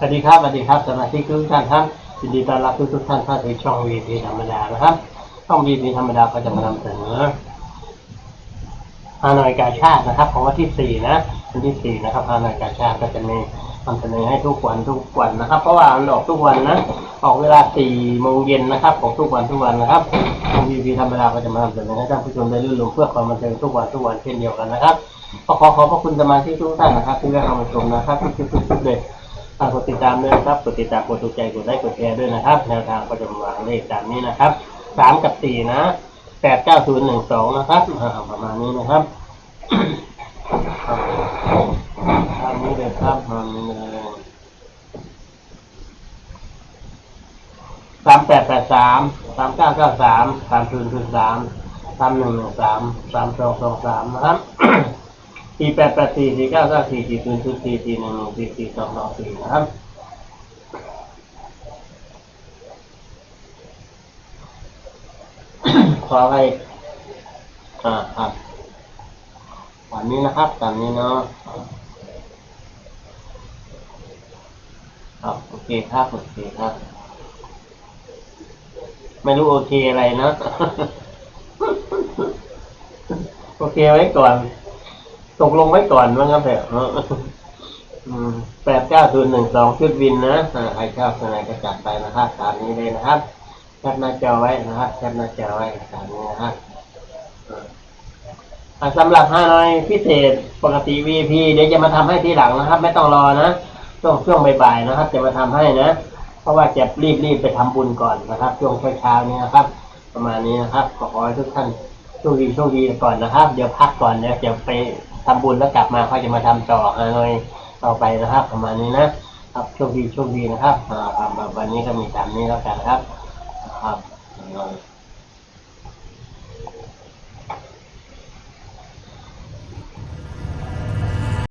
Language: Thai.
สวัสดีครับสวัสดีครับสมาชิกทุกท่านครับยินดีต้อนรับทุกทุกท่านเข้าสู่ช่องวีพีธรรมดานะครับ ช่องวีพีธรรมดาก็จะมานำเสนอฮานอยกาชาตินะครับ ของวันที่สี่นะวันที่สี่นะครับฮานอยกาชาติก็จะมีนำเสนอให้ทุกวันทุกวันนะครับ เพราะว่ามันออกทุกวันนะออกเวลาสี่โมงเย็นนะครับ ของทุกวันทุกวันนะครับช่องวีพีธรรมดาก็จะมานำเสนอให้ท่านผู้ชมได้รื่นรมเพื่อความบันเทิงทุกวันทุกวันเช่นเดียวกันนะครับขอขอบพระคุณสมาชิกทุกท่านนะครับที่ได้เข้ามาชมนะครับทุกๆๆเลย ฝากกดติดตามด้วยนะครับ กดติดตาม กดถูกใจ กดไลค์ กดแชร์ด้วยนะครับ แนวทางก็จะวางเลขตามนี้นะครับสามกับสี่นะแปดเก้าศูนย์หนึ่งสองนะครับประมาณนี้นะครับตามนี้เลยครับตามนี้เลยสามแปดแปดสามสามเก้าเก้าสามสามศูนย์ศูนย์สามสามหนึ่งหนึ่งสามสามสองสองสามนะครับ สี่แปดแปดสี่สี่เก้าเก้าสี่สี่ศูนย์ศูนย์สี่สี่หนึ่งหนึ่งสี่สี่สองสองสี่นะครับขอให้อ่าครับตามนี้นะครับตามนี้เนาะครับโอเคครับโอเคครับ ไม่รู้โอเคอะไรนะ โอเคไว้ก่อน ตกลงไว้ก่อนว่างั้นเถอะแปดเก้าศูนย์หนึ่งสองชุดวินนะใครชอบอะไรก็จัดไปนะครับตามนี้เลยนะครับแคปหน้าจอไว้นะครับแคปหน้าจอไว้ตามนี้นะครับสำหรับห้าน้อยพิเศษปกติ VIP เดี๋ยวจะมาทำให้ทีหลังนะครับ ไม่ต้องรอนะช่วงช่วงบ่ายๆนะครับ จะมาทำให้นะ เพราะว่าจะรีบรีบไปทำบุญก่อนนะครับ ช่วงเช้าๆนี้นะครับ ประมาณนี้นะครับขอขอให้ทุกท่าน โชคดีโชคดีก่อนนะครับ เดี๋ยวพักก่อนเดี๋ยวจะไปทำบุญแล้วกลับมาค่อยจะมาทำต่อฮานอยต่อไปนะครับ ประมาณนี้นะครับโชคดีโชคดีนะครับอ่าครับวันนี้ก็มีตามนี้แล้วกันครับครับ